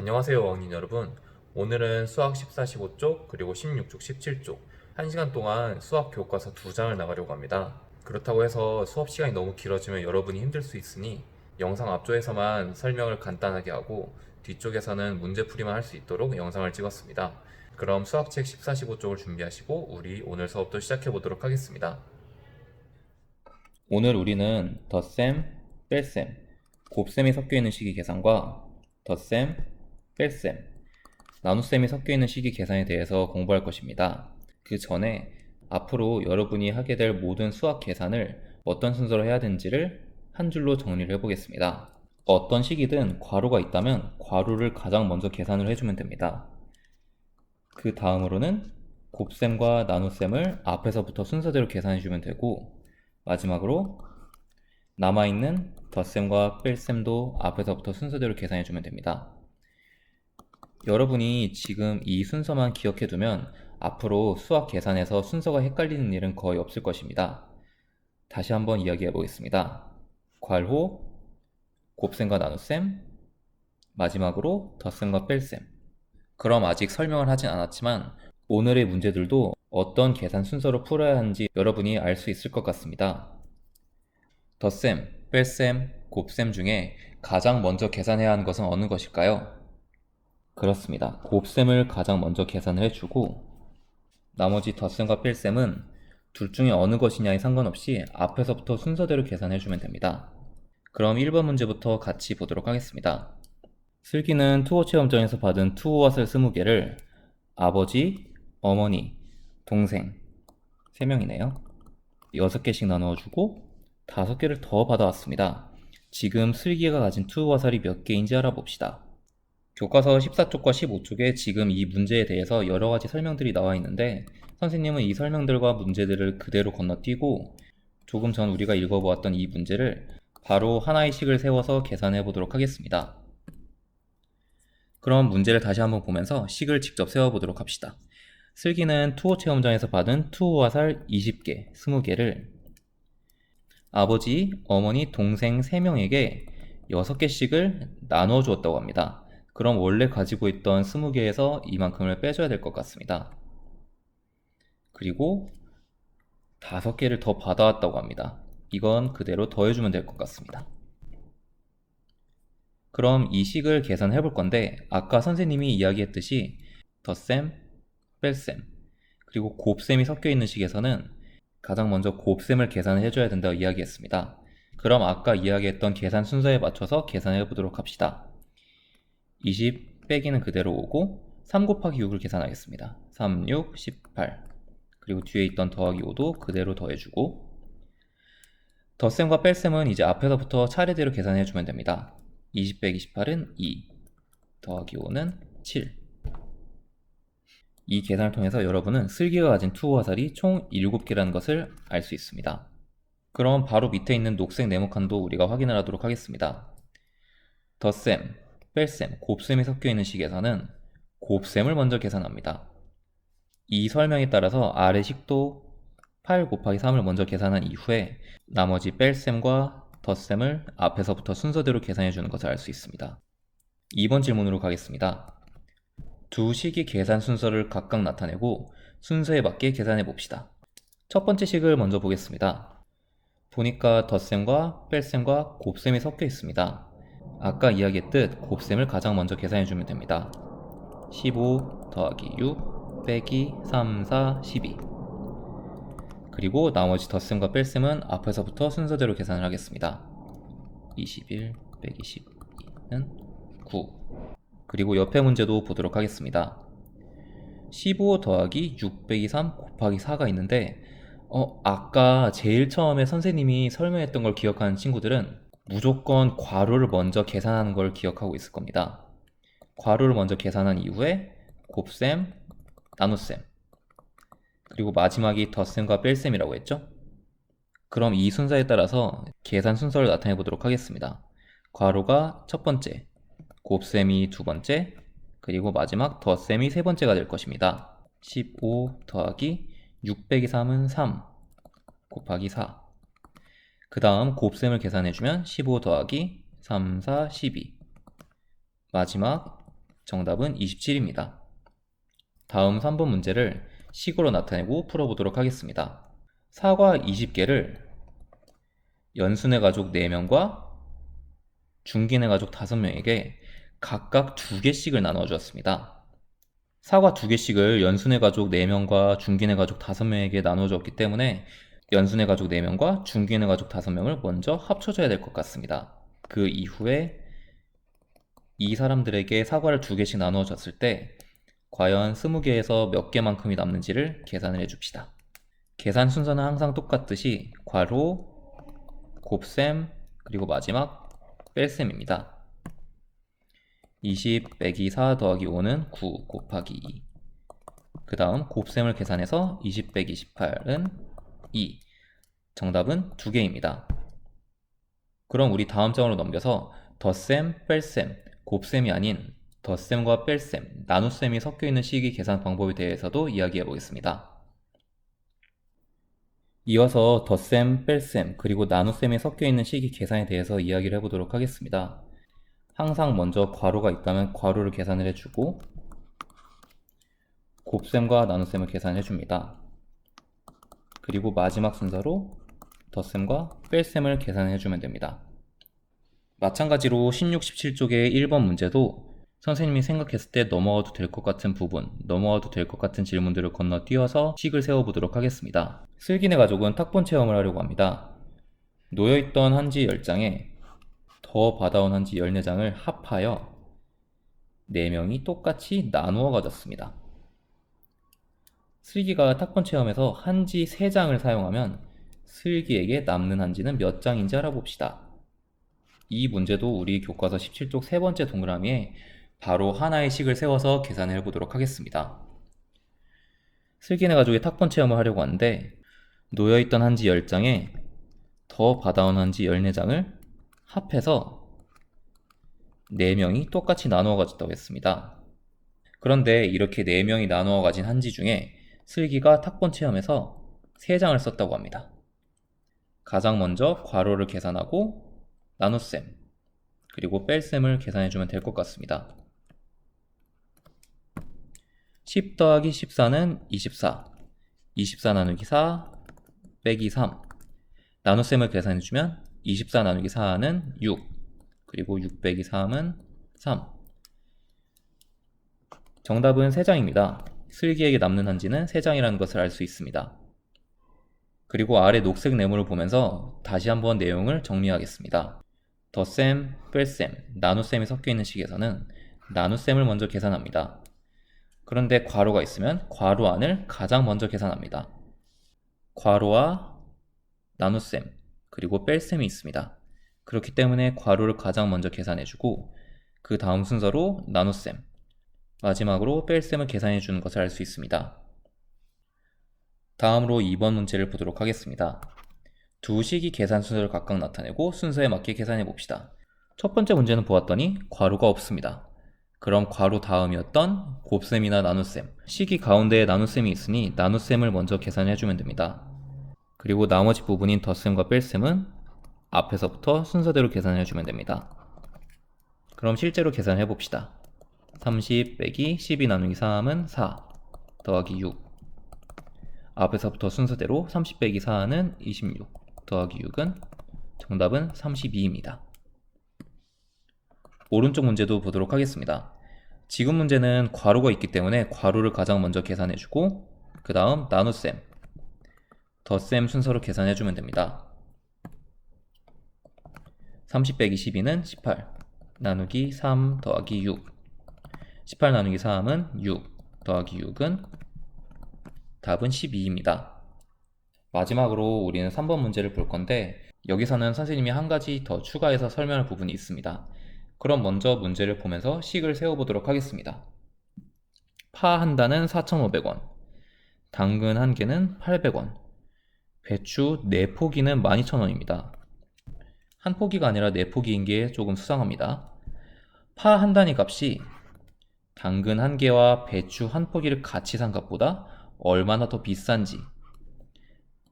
안녕하세요 어학인 여러분. 오늘은 수학 14, 15쪽 그리고 16쪽, 17쪽. 1시간 동안 수학 교과서 두 장을 나가려고 합니다. 그렇다고 해서 수업 시간이 너무 길어지면 여러분이 힘들 수 있으니 영상 앞쪽에서만 설명을 간단하게 하고 뒤쪽에서는 문제풀이만 할 수 있도록 영상을 찍었습니다. 그럼 수학책 14, 15쪽을 준비하시고 우리 오늘 수업도 시작해 보도록 하겠습니다. 오늘 우리는 덧셈, 뺄셈, 곱셈이 섞여 있는 식이 계산과 덧셈, 뺄셈, 나눗셈이 섞여 있는 식이 계산에 대해서 공부할 것입니다. 그 전에 앞으로 여러분이 하게 될 모든 수학 계산을 어떤 순서로 해야 되는지를 한 줄로 정리를 해보겠습니다. 어떤 식이든 괄호가 있다면 괄호를 가장 먼저 계산을 해주면 됩니다. 그 다음으로는 곱셈과 나눗셈을 앞에서부터 순서대로 계산해주면 되고 마지막으로 남아있는 덧셈과 뺄셈도 앞에서부터 순서대로 계산해주면 됩니다. 여러분이 지금 이 순서만 기억해두면 앞으로 수학 계산에서 순서가 헷갈리는 일은 거의 없을 것입니다. 다시 한번 이야기해 보겠습니다. 괄호, 곱셈과 나눗셈, 마지막으로 덧셈과 뺄셈. 그럼 아직 설명을 하진 않았지만 오늘의 문제들도 어떤 계산 순서로 풀어야 하는지 여러분이 알 수 있을 것 같습니다. 덧셈, 뺄셈, 곱셈 중에 가장 먼저 계산해야 하는 것은 어느 것일까요? 그렇습니다. 곱셈을 가장 먼저 계산을 해주고 나머지 덧셈과 뺄셈은 둘 중에 어느 것이냐에 상관없이 앞에서부터 순서대로 계산해주면 됩니다. 그럼 1번 문제부터 같이 보도록 하겠습니다. 슬기는 투어 체험장에서 받은 투어왓을 20개를 아버지, 어머니, 동생 3명이네요. 6개씩 나누어주고 5개를 더 받아왔습니다. 지금 슬기가 가진 투어화살이 몇 개인지 알아봅시다. 교과서 14쪽과 15쪽에 지금 이 문제에 대해서 여러 가지 설명들이 나와 있는데 선생님은 이 설명들과 문제들을 그대로 건너뛰고 조금 전 우리가 읽어보았던 이 문제를 바로 하나의 식을 세워서 계산해 보도록 하겠습니다. 그럼 문제를 다시 한번 보면서 식을 직접 세워 보도록 합시다. 슬기는 투어 체험장에서 받은 투어 화살 20개, 20개를 아버지, 어머니, 동생 3명에게 6개씩을 나눠 주었다고 합니다. 그럼 원래 가지고 있던 20개에서 이만큼을 빼줘야 될 것 같습니다. 그리고 5개를 더 받아왔다고 합니다. 이건 그대로 더해주면 될 것 같습니다. 그럼 이 식을 계산해 볼 건데 아까 선생님이 이야기했듯이 덧셈, 뺄셈, 그리고 곱셈이 섞여 있는 식에서는 가장 먼저 곱셈을 계산을 해줘야 된다고 이야기했습니다. 그럼 아까 이야기했던 계산 순서에 맞춰서 계산해 보도록 합시다. 20 빼기는 그대로 오고 3 곱하기 6을 계산하겠습니다. 3, 6, 18 그리고 뒤에 있던 더하기 5도 그대로 더해주고 덧셈과 뺄셈은 이제 앞에서부터 차례대로 계산해주면 됩니다. 20 빼기 18은 2 더하기 5는 7 이 계산을 통해서 여러분은 슬기가 가진 투호 화살이 총 7개라는 것을 알 수 있습니다. 그럼 바로 밑에 있는 녹색 네모칸도 우리가 확인을 하도록 하겠습니다. 덧셈, 뺄셈, 곱셈이 섞여 있는 식에서는 곱셈을 먼저 계산합니다. 이 설명에 따라서 아래 식도 8 곱하기 3을 먼저 계산한 이후에 나머지 뺄셈과 덧셈을 앞에서부터 순서대로 계산해 주는 것을 알 수 있습니다. 2번 질문으로 가겠습니다. 두 식의 계산 순서를 각각 나타내고 순서에 맞게 계산해 봅시다. 첫 번째 식을 먼저 보겠습니다. 보니까 덧셈과 뺄셈과 곱셈이 섞여 있습니다. 아까 이야기했듯 곱셈을 가장 먼저 계산해 주면 됩니다. 15 더하기 6 빼기 3, 4, 12 그리고 나머지 덧셈과 뺄셈은 앞에서부터 순서대로 계산을 하겠습니다. 21 빼기 12는 9 그리고 옆에 문제도 보도록 하겠습니다. 15 더하기 6 빼기 3 곱하기 4가 있는데 어, 아까 제일 처음에 선생님이 설명했던 걸 기억하는 친구들은 무조건 괄호를 먼저 계산하는 걸 기억하고 있을 겁니다. 괄호를 먼저 계산한 이후에 곱셈, 나눗셈, 그리고 마지막이 덧셈과 뺄셈이라고 했죠? 그럼 이 순서에 따라서 계산 순서를 나타내 보도록 하겠습니다. 괄호가 첫 번째, 곱셈이 두 번째, 그리고 마지막 덧셈이 세 번째가 될 것입니다. 15 더하기 6 빼기 3은 3 곱하기 4. 그 다음 곱셈을 계산해주면 15 더하기 3, 4, 12. 마지막 정답은 27입니다. 다음 3번 문제를 식으로 나타내고 풀어보도록 하겠습니다. 사과 20개를 연순의 가족 4명과 중긴의 가족 5명에게 각각 2개씩을 나누어 주었습니다. 사과 2개씩을 연순의 가족 4명과 중긴의 가족 5명에게 나누어 줬기 때문에 연순의 가족 4명과 중긴의 가족 5명을 먼저 합쳐줘야 될 것 같습니다. 그 이후에 이 사람들에게 사과를 2개씩 나누어 줬을 때 과연 20개에서 몇 개만큼이 남는지를 계산을 해줍시다. 계산 순서는 항상 똑같듯이 괄호, 곱셈, 그리고 마지막 뺄셈입니다. 20 빼기 4 더하기 5는 9 곱하기 2. 그 다음 곱셈을 계산해서 20 빼기 18은 2. 정답은 2개입니다. 그럼 우리 다음 장으로 넘겨서 덧셈, 뺄셈, 곱셈이 아닌 덧셈과 뺄셈, 나눗셈이 섞여 있는 식의 계산 방법에 대해서도 이야기해 보겠습니다. 이어서 덧셈, 뺄셈, 그리고 나눗셈이 섞여 있는 식의 계산에 대해서 이야기를 해보도록 하겠습니다. 항상 먼저 괄호가 있다면 괄호를 계산을 해주고 곱셈과 나눗셈을 계산해 줍니다. 그리고 마지막 순서로 덧셈과 뺄셈을 계산해 주면 됩니다. 마찬가지로 16, 17쪽의 1번 문제도 선생님이 생각했을 때 넘어가도 될 것 같은 부분, 넘어가도 될 것 같은 질문들을 건너뛰어서 식을 세워보도록 하겠습니다. 슬기네 가족은 탁본 체험을 하려고 합니다. 놓여있던 한지 10장에 더 받아온 한지 14장을 합하여 4명이 똑같이 나누어 가졌습니다. 슬기가 탁본 체험에서 한지 3장을 사용하면 슬기에게 남는 한지는 몇 장인지 알아봅시다. 이 문제도 우리 교과서 17쪽 세 번째 동그라미에 바로 하나의 식을 세워서 계산해 보도록 하겠습니다. 슬기네 가족이 탁본 체험을 하려고 하는데 놓여있던 한지 10장에 더 받아온 한지 14장을 합해서 4명이 똑같이 나누어 가졌다고 했습니다. 그런데 이렇게 4명이 나누어 가진 한지 중에 슬기가 탁본 체험에서 3장을 썼다고 합니다. 가장 먼저 괄호를 계산하고 나눗셈 그리고 뺄셈을 계산해주면 될 것 같습니다. 10 더하기 14는 24 24 나누기 4 빼기 3 나눗셈을 계산해주면 24 나누기 4는 6 그리고 6 빼기 3은 3 정답은 3장입니다. 슬기에게 남는 한지는 3장이라는 것을 알 수 있습니다. 그리고 아래 녹색 네모를 보면서 다시 한번 내용을 정리하겠습니다. 덧셈, 뺄셈, 나눗셈이 섞여 있는 식에서는 나눗셈을 먼저 계산합니다. 그런데 괄호가 있으면 괄호 안을 가장 먼저 계산합니다. 괄호와 나눗셈, 그리고 뺄셈이 있습니다. 그렇기 때문에 괄호를 가장 먼저 계산해주고 그 다음 순서로 나눗셈, 마지막으로 뺄셈을 계산해 주는 것을 알 수 있습니다. 다음으로 2번 문제를 보도록 하겠습니다. 두 식이 계산 순서를 각각 나타내고 순서에 맞게 계산해 봅시다. 첫 번째 문제는 보았더니 괄호가 없습니다. 그럼 괄호 다음이었던 곱셈이나 나눗셈, 식이 가운데에 나눗셈이 있으니 나눗셈을 먼저 계산해 주면 됩니다. 그리고 나머지 부분인 덧셈과 뺄셈은 앞에서부터 순서대로 계산해 주면 됩니다. 그럼 실제로 계산해 봅시다. 30 빼기 12 나누기 3은 4 더하기 6 앞에서부터 순서대로 30 빼기 4는 26 더하기 6은 정답은 32입니다. 오른쪽 문제도 보도록 하겠습니다. 지금 문제는 괄호가 있기 때문에 괄호를 가장 먼저 계산해주고 그 다음 나눗셈, 덧셈 순서로 계산해주면 됩니다. 30 빼기 12는 18 나누기 3 더하기 6 18 나누기 3은 6 더하기 6은 답은 12입니다. 마지막으로 우리는 3번 문제를 볼 건데 여기서는 선생님이 한 가지 더 추가해서 설명할 부분이 있습니다. 그럼 먼저 문제를 보면서 식을 세워보도록 하겠습니다. 파 한 단은 4,500원, 당근 한 개는 800원, 배추 4포기는 12,000원입니다. 한 포기가 아니라 4포기인 게 조금 수상합니다. 파 한 단위 값이 당근 한 개와 배추 한 포기를 같이 산 값보다 얼마나 더 비싼지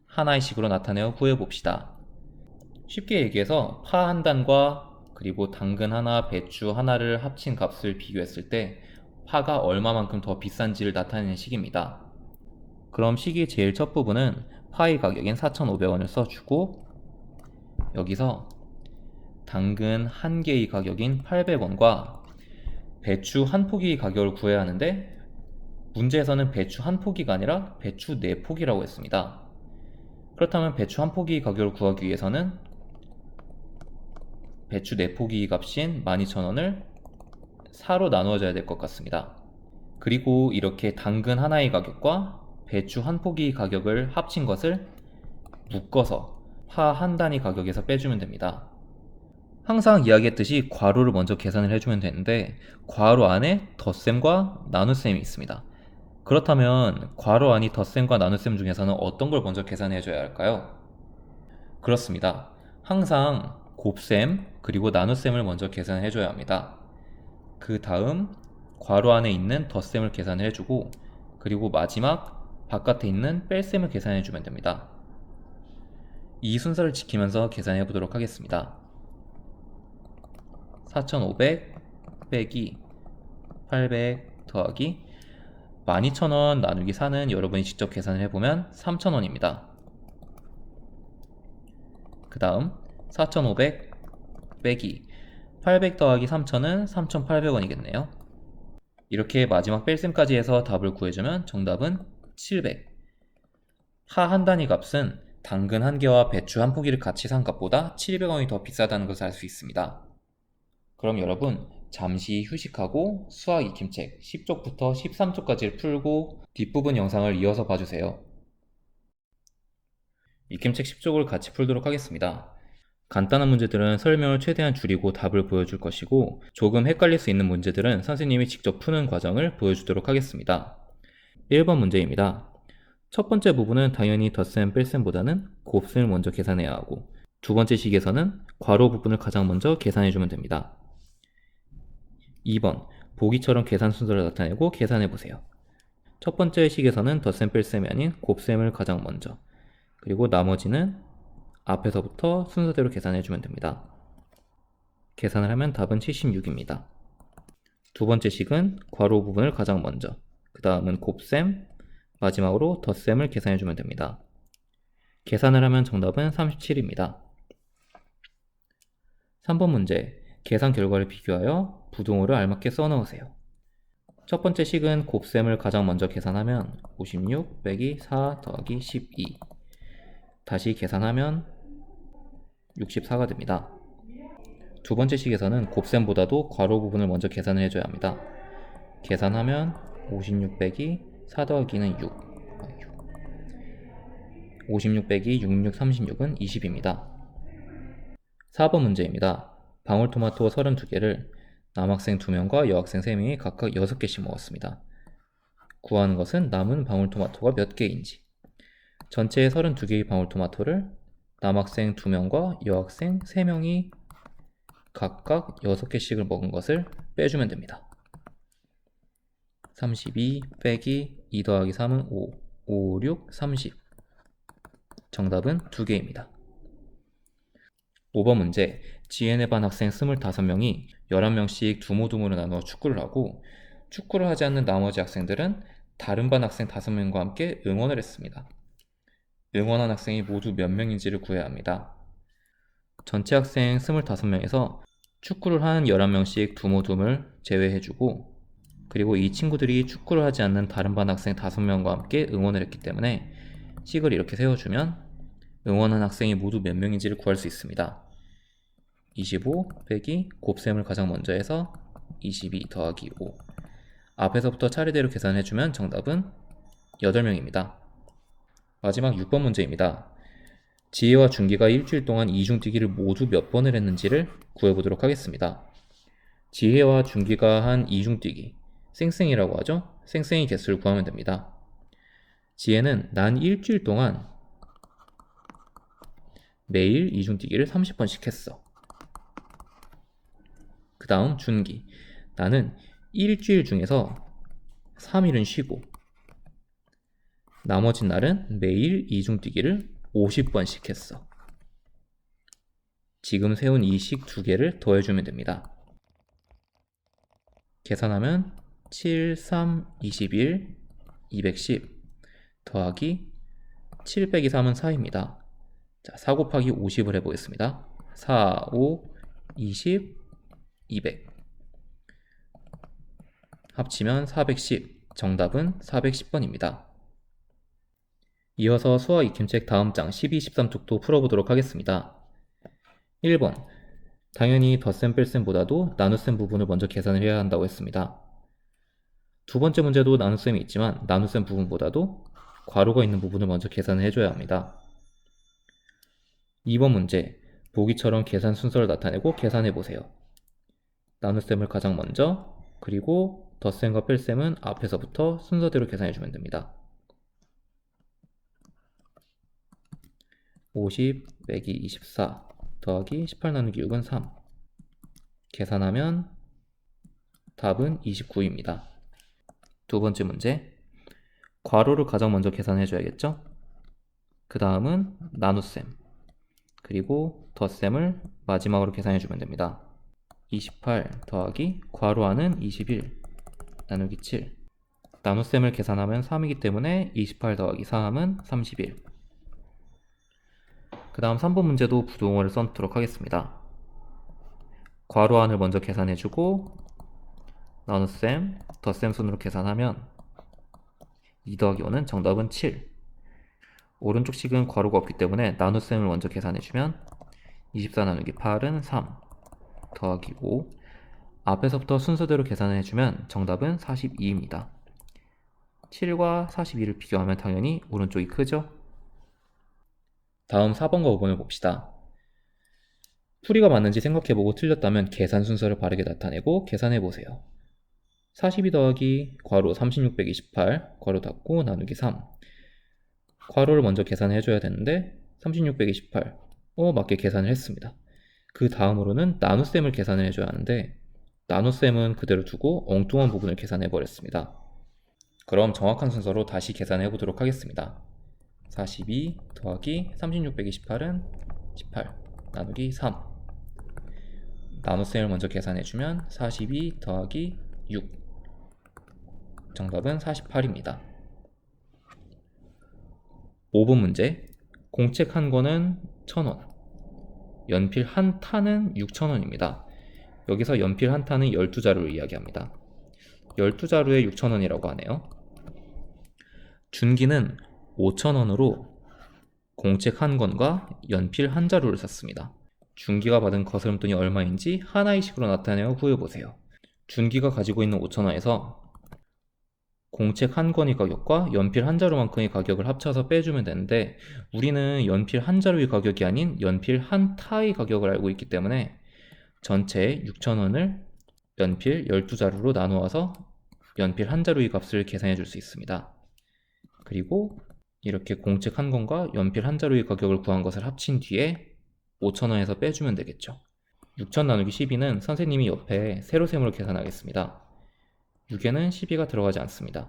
하나의 식으로 나타내어 구해 봅시다. 쉽게 얘기해서 파 한 단과 그리고 당근 하나, 배추 하나를 합친 값을 비교했을 때 파가 얼마만큼 더 비싼지를 나타내는 식입니다. 그럼 식의 제일 첫 부분은 파의 가격인 4,500원을 써주고 여기서 당근 한 개의 가격인 800원과 배추 한 포기의 가격을 구해야 하는데 문제에서는 배추 한 포기가 아니라 배추 네 포기라고 했습니다. 그렇다면 배추 한 포기의 가격을 구하기 위해서는 배추 네 포기 값인 12,000원을 4로 나누어줘야 될 것 같습니다. 그리고 이렇게 당근 하나의 가격과 배추 한 포기 가격을 합친 것을 묶어서 파 한 단위 가격에서 빼주면 됩니다. 항상 이야기했듯이 괄호를 먼저 계산을 해주면 되는데 괄호 안에 덧셈과 나눗셈이 있습니다. 그렇다면 괄호 안이 덧셈과 나눗셈 중에서는 어떤 걸 먼저 계산해 줘야 할까요? 그렇습니다. 항상 곱셈 그리고 나눗셈을 먼저 계산해 줘야 합니다. 그 다음 괄호 안에 있는 덧셈을 계산해 주고 그리고 마지막 바깥에 있는 뺄셈을 계산해 주면 됩니다. 이 순서를 지키면서 계산해 보도록 하겠습니다. 4,500 빼기 800 더하기 12,000원 나누기 4는 여러분이 직접 계산을 해보면 3,000원입니다. 그 다음 4,500 빼기 800 더하기 3,000은 3,800원이겠네요. 이렇게 마지막 뺄셈까지 해서 답을 구해주면 정답은 700. 파 한 단위 값은 당근 한 개와 배추 한 포기를 같이 산 값보다 700원이 더 비싸다는 것을 알 수 있습니다. 그럼 여러분 잠시 휴식하고 수학 익힘책 10쪽부터 13쪽까지를 풀고 뒷부분 영상을 이어서 봐주세요. 익힘책 10쪽을 같이 풀도록 하겠습니다. 간단한 문제들은 설명을 최대한 줄이고 답을 보여줄 것이고 조금 헷갈릴 수 있는 문제들은 선생님이 직접 푸는 과정을 보여주도록 하겠습니다. 1번 문제입니다. 첫 번째 부분은 당연히 덧셈 뺄셈보다는 곱셈을 먼저 계산해야 하고 두 번째 식에서는 괄호 부분을 가장 먼저 계산해주면 됩니다. 2번 보기처럼 계산 순서를 나타내고 계산해 보세요. 첫 번째 식에서는 덧셈 뺄셈이 아닌 곱셈을 가장 먼저 그리고 나머지는 앞에서부터 순서대로 계산해 주면 됩니다. 계산을 하면 답은 76입니다. 두 번째 식은 괄호 부분을 가장 먼저 그 다음은 곱셈 마지막으로 덧셈을 계산해 주면 됩니다. 계산을 하면 정답은 37입니다. 3번 문제 계산 결과를 비교하여 부등호를 알맞게 써넣으세요. 첫 번째 식은 곱셈을 가장 먼저 계산하면 56 빼기 4 더하기 12 다시 계산하면 64가 됩니다. 두 번째 식에서는 곱셈보다도 괄호 부분을 먼저 계산을 해줘야 합니다. 계산하면 56 빼기 4 더하기는 6 56 빼기 66 36은 20입니다. 4번 문제입니다. 방울토마토 32개를 남학생 2명과 여학생 3명이 각각 6개씩 먹었습니다. 구하는 것은 남은 방울토마토가 몇 개인지. 전체 32개의 방울토마토를 남학생 2명과 여학생 3명이 각각 6개씩을 먹은 것을 빼주면 됩니다. 32 빼기 2 더하기 3은 5, 5, 6, 30. 정답은 2개입니다. 5번 문제. 지혜네 반 학생 25명이 11명씩 두모두모로 나누어 축구를 하고 축구를 하지 않는 나머지 학생들은 다른 반 학생 5명과 함께 응원을 했습니다. 응원한 학생이 모두 몇 명인지를 구해야 합니다. 전체 학생 25명에서 축구를 한 11명씩 두모둠을 제외해주고 그리고 이 친구들이 축구를 하지 않는 다른 반 학생 5명과 함께 응원을 했기 때문에 식을 이렇게 세워주면 응원한 학생이 모두 몇 명인지를 구할 수 있습니다. 25 빼기 곱셈을 가장 먼저 해서 22 더하기 5 앞에서부터 차례대로 계산해주면 정답은 8명입니다. 마지막 6번 문제입니다. 지혜와 준기가 일주일 동안 이중뛰기를 모두 몇 번을 했는지를 구해보도록 하겠습니다. 지혜와 준기가 한 이중뛰기, 쌩쌩이라고 하죠? 쌩쌩이 개수를 구하면 됩니다. 지혜는 난 일주일 동안 매일 이중뛰기를 30번씩 했어. 그 다음 준기. 나는 일주일 중에서 3일은 쉬고 나머지 날은 매일 이중뛰기를 50번씩 했어. 지금 세운 이 식 두 개를 더해주면 됩니다. 계산하면 7, 3, 21, 210 더하기 7 빼기 3은 4입니다. 자, 4 곱하기 50을 해보겠습니다. 4, 5, 20, 200 합치면 410 정답은 410번입니다. 이어서 수학 익힘책 다음 장 12, 13쪽도 풀어보도록 하겠습니다. 1번 당연히 덧셈 뺄셈보다도 나눗셈 부분을 먼저 계산을 해야 한다고 했습니다. 두 번째 문제도 나눗셈이 있지만 나눗셈 부분보다도 괄호가 있는 부분을 먼저 계산을 해줘야 합니다. 2번 문제 보기처럼 계산 순서를 나타내고 계산해 보세요. 나눗셈을 가장 먼저 그리고 덧셈과 뺄셈은 앞에서부터 순서대로 계산해 주면 됩니다. 50 빼기 24 더하기 18 나누기 6은 3 계산하면 답은 29입니다. 두 번째 문제 괄호를 가장 먼저 계산해 줘야겠죠? 그 다음은 나눗셈 그리고 덧셈을 마지막으로 계산해 주면 됩니다. 28 더하기 괄호 안은 21 나누기 7 나눗셈을 계산하면 3이기 때문에 28 더하기 3은 31 그 다음 3번 문제도 부동어를 써놓도록 하겠습니다. 괄호 안을 먼저 계산해주고 나눗셈, 덧셈 순으로 계산하면 2 더하기 5는 정답은 7 오른쪽 식은 괄호가 없기 때문에 나눗셈을 먼저 계산해주면 24 나누기 8은 3 더하기 5 앞에서부터 순서대로 계산을 해주면 정답은 42입니다. 7과 42를 비교하면 당연히 오른쪽이 크죠? 다음 4번과 5번을 봅시다. 풀이가 맞는지 생각해보고 틀렸다면 계산 순서를 바르게 나타내고 계산해보세요. 42 더하기 괄호 36 빼기 18 괄호 닫고 나누기 3 괄호를 먼저 계산해줘야 되는데 36 빼기 18 어, 맞게 계산을 했습니다. 그 다음으로는 나눗셈을 계산을 해줘야 하는데 나눗셈은 그대로 두고 엉뚱한 부분을 계산해 버렸습니다. 그럼 정확한 순서로 다시 계산해 보도록 하겠습니다. 42 더하기 36 빼기 18은 18 나누기 3 나눗셈을 먼저 계산해 주면 42 더하기 6 정답은 48입니다. 5번 문제 공책 한 권은 1000원 연필 한 탄은 6,000원입니다. 여기서 연필 한 탄은 12자루를 이야기합니다. 12자루에 6,000원이라고 하네요. 준기는 5,000원으로 공책 한 권과 연필 한 자루를 샀습니다. 준기가 받은 거스름돈이 얼마인지 하나의 식으로 나타내어 구해보세요. 준기가 가지고 있는 5,000원에서 공책 한 권의 가격과 연필 한 자루만큼의 가격을 합쳐서 빼주면 되는데 우리는 연필 한 자루의 가격이 아닌 연필 한 타의 가격을 알고 있기 때문에 전체 6,000원을 연필 12자루로 나누어서 연필 한 자루의 값을 계산해 줄 수 있습니다. 그리고 이렇게 공책 한 권과 연필 한 자루의 가격을 구한 것을 합친 뒤에 5,000원에서 빼주면 되겠죠. 6,000 나누기 12는 선생님이 옆에 세로셈으로 계산하겠습니다. 6에는 12가 들어가지 않습니다.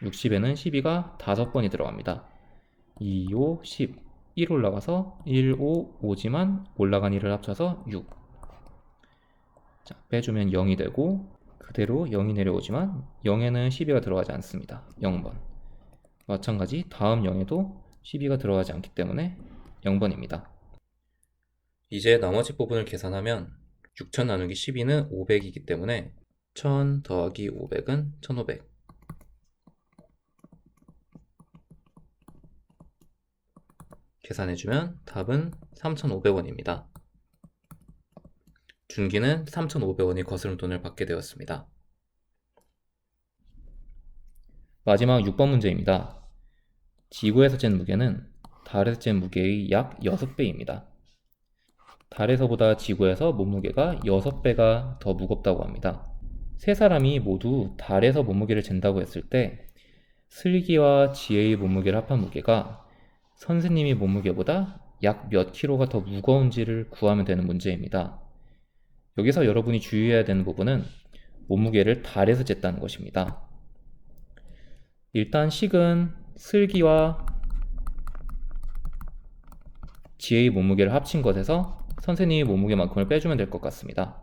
60에는 12가 5번이 들어갑니다. 2, 5, 10. 1 올라가서 1, 5, 5지만 올라간 1을 합쳐서 6. 자, 빼주면 0이 되고 그대로 0이 내려오지만 0에는 12가 들어가지 않습니다. 0번. 마찬가지 다음 0에도 12가 들어가지 않기 때문에 0번입니다. 이제 나머지 부분을 계산하면 6,000 나누기 12는 500이기 때문에 1000 더하기 500은 1500. 계산해주면 답은 3500원입니다. 준기는 3500원이 거스름 돈을 받게 되었습니다. 마지막 6번 문제입니다. 지구에서 잰 무게는 달에서 잰 무게의 약 6배입니다. 달에서보다 지구에서 몸무게가 6배가 더 무겁다고 합니다. 세 사람이 모두 달에서 몸무게를 잰다고 했을 때 슬기와 지혜의 몸무게를 합한 무게가 선생님이 몸무게보다 약 몇 킬로가 더 무거운지를 구하면 되는 문제입니다. 여기서 여러분이 주의해야 되는 부분은 몸무게를 달에서 쟀다는 것입니다. 일단 식은 슬기와 지혜의 몸무게를 합친 것에서 선생님이 몸무게만큼을 빼주면 될 것 같습니다.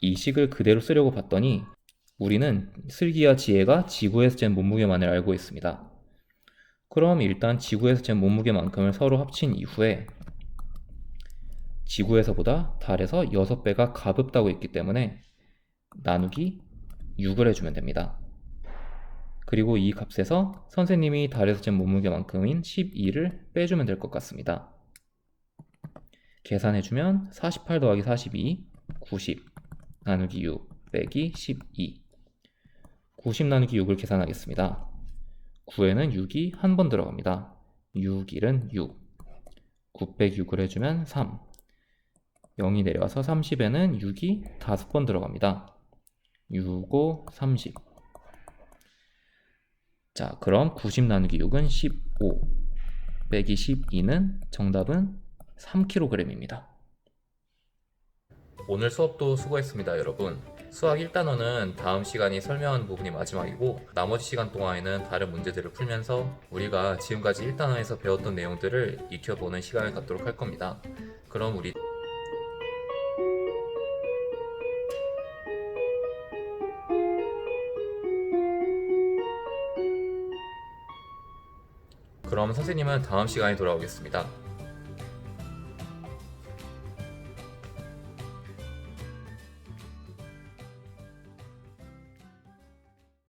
이 식을 그대로 쓰려고 봤더니 우리는 슬기와 지혜가 지구에서 잰 몸무게만을 알고 있습니다. 그럼 일단 지구에서 잰 몸무게만큼을 서로 합친 이후에 지구에서보다 달에서 6배가 가볍다고 했기 때문에 나누기 6을 해주면 됩니다. 그리고 이 값에서 선생님이 달에서 잰 몸무게만큼인 12를 빼주면 될 것 같습니다. 계산해주면 48 더하기 42, 90 나누기 6 빼기 12 90 나누기 6을 계산하겠습니다. 9에는 6이 한 번 들어갑니다. 6, 1은 6 9 빼기 6을 해주면 3 0이 내려와서 30에는 6이 5번 들어갑니다. 6, 5, 30 자, 그럼 90 나누기 6은 15 빼기 12는 정답은 3kg입니다. 오늘 수업도 수고했습니다, 여러분. 수학 1단원은 다음 시간이 설명하는 부분이 마지막이고 나머지 시간 동안에는 다른 문제들을 풀면서 우리가 지금까지 1단원에서 배웠던 내용들을 익혀보는 시간을 갖도록 할 겁니다. 그럼 우리 그럼 선생님은 다음 시간에 돌아오겠습니다.